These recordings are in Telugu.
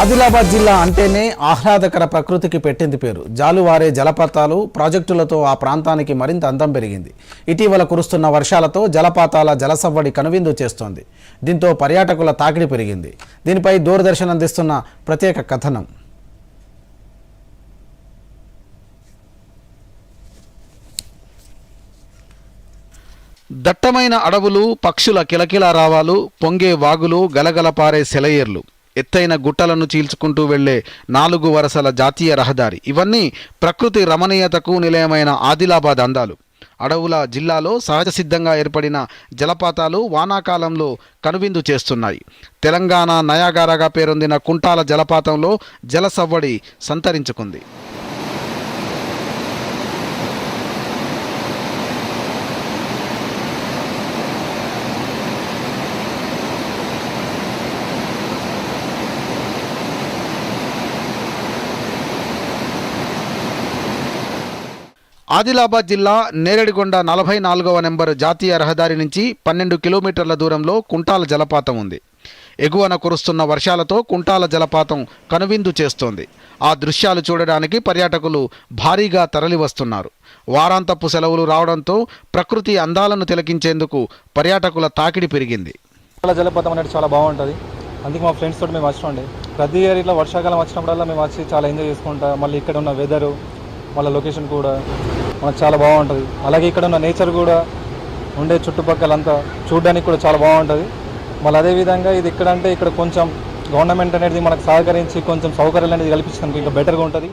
ఆదిలాబాద్ జిల్లా అంటేనే ఆహ్లాదకర ప్రకృతికి పెట్టింది పేరు. జాలువారే జలపాతాలు ప్రాజెక్టులతో ఆ ప్రాంతానికి మరింత అందం పెరిగింది. ఇటీవల కురుస్తున్న వర్షాలతో జలపాతాల జలసవ్వడి కనువిందు చేస్తోంది. దీంతో పర్యాటకుల తాకిడి పెరిగింది. దీనిపై దూరదర్శన్ అందిస్తున్న ప్రత్యేక కథనం. దట్టమైన అడవులు పక్షుల కిలకిల రావాలు పొంగే వాగులు గలగల పారే సెలయేర్లు. ఎత్తైన గుట్టలను చీల్చుకుంటూ వెళ్ళే నాలుగు వరసల జాతీయ రహదారి. ఇవన్నీ ప్రకృతి రమణీయతకు నిలయమైన ఆదిలాబాద్ అందాలు. అడవుల జిల్లాలో సహజ సిద్ధంగా ఏర్పడిన జలపాతాలు వానాకాలంలో కనువిందు చేస్తున్నాయి. తెలంగాణ నయాగారాగా పేరొందిన కుంటాల జలపాతంలో జలసవ్వడి సంతరించుకుంది. ఆదిలాబాద్ జిల్లా నేరేడిగొండ నలభై నాలుగవ నెంబర్ జాతీయ రహదారి నుంచి పన్నెండు కిలోమీటర్ల దూరంలో కుంటాల జలపాతం ఉంది. ఎగువన కురుస్తున్న వర్షాలతో కుంటాల జలపాతం కనువిందు చేస్తోంది. ఆ దృశ్యాలు చూడడానికి పర్యాటకులు భారీగా తరలివస్తున్నారు. వారాంతపు సెలవులు రావడంతో ప్రకృతి అందాలను తిలకించేందుకు పర్యాటకుల తాకిడి పెరిగింది. జలపాతం అనేది చాలా బాగుంటుంది. అందుకే మా ఫ్రెండ్స్ తోటి మేము వచ్చినండి ప్రతి ఇయర్ ఇట్లా వర్షాకాలం వచ్చినప్పుడల్లా మేము వచ్చి చాలా ఎంజాయ్ చేసుకుంటా మళ్ళీ ఇక్కడ ఉన్న వెదరు మళ్ళీ లొకేషన్ కూడా. మనకు చాలా బాగుంటుంది. అలాగే ఇక్కడ ఉన్న నేచర్ కూడా ఉండే చుట్టుపక్కల అంతా చూడడానికి కూడా చాలా బాగుంటుంది. మళ్ళీ అదేవిధంగా ఇది ఇక్కడ అంటే ఇక్కడ కొంచెం గవర్నమెంట్ అనేది మనకు సహకరించి కొంచెం సౌకర్యాలు అనేది కల్పించడానికి ఇంకా బెటర్గా ఉంటుంది.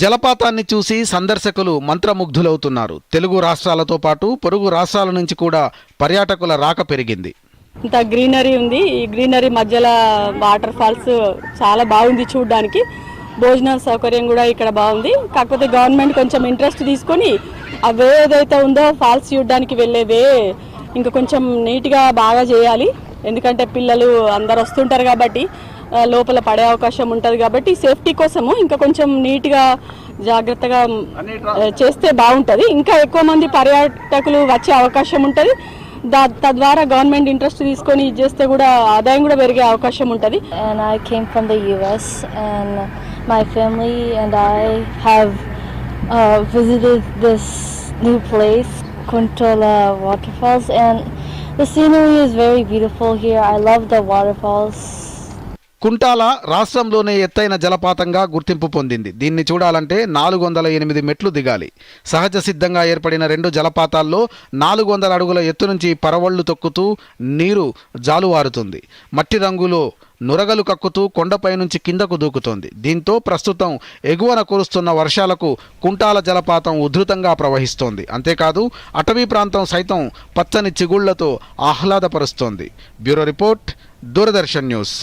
జలపాతాన్ని చూసి సందర్శకులు మంత్రముగ్ధులవుతున్నారు. తెలుగు రాష్ట్రాలతో పాటు పొరుగు రాష్ట్రాల నుంచి కూడా పర్యాటకుల రాక పెరిగింది. ఇంత గ్రీనరీ ఉంది. ఈ గ్రీనరీ మధ్యలో వాటర్ ఫాల్స్ చాలా బాగుంది చూడడానికి. భోజన సౌకర్యం కూడా ఇక్కడ బాగుంది. కాకపోతే గవర్నమెంట్ కొంచెం ఇంట్రెస్ట్ తీసుకొని అవే ఏదైతే ఉందో ఫాల్స్ చూడడానికి వెళ్ళేదే ఇంకా కొంచెం నీట్గా బాగా చేయాలి. ఎందుకంటే పిల్లలు అందరు వస్తుంటారు కాబట్టి లోపల పడే అవకాశం ఉంటుంది కాబట్టి సేఫ్టీ కోసము ఇంకా కొంచెం నీట్గా జాగ్రత్తగా చేస్తే బాగుంటుంది. ఇంకా ఎక్కువ మంది పర్యాటకులు వచ్చే అవకాశం ఉంటుంది. దా తద్వారా గవర్నమెంట్ ఇంట్రెస్ట్ తీసుకొని ఇది చేస్తే కూడా ఆదాయం కూడా పెరిగే అవకాశం ఉంటుంది. Came from the US, and my family and I have uh, visited this new place, Kuntola Waterfalls, and the scenery is very beautiful here. I love the waterfalls. Kuntala రాష్ట్రంలోనే ఎత్తైన జలపాతంగా గుర్తింపు పొందింది. దీన్ని చూడాలంటే నాలుగు వందల ఎనిమిది మెట్లు దిగాలి. సహజ సిద్ధంగా ఏర్పడిన రెండు జలపాతాల్లో నాలుగు వందల అడుగుల ఎత్తు నుంచి పరవళ్ళు తొక్కుతూ నీరు జాలువారుతుంది. మట్టి రంగులో నురగలు కక్కుతూ కొండపై నుంచి కిందకు దూకుతోంది. దీంతో ప్రస్తుతం ఎగువన కురుస్తున్న వర్షాలకు కుంటాల జలపాతం ఉధృతంగా ప్రవహిస్తోంది. అంతేకాదు అటవీ ప్రాంతం సైతం పచ్చని చిగుళ్ళతో ఆహ్లాదపరుస్తోంది. Bureau report Doordarshan news.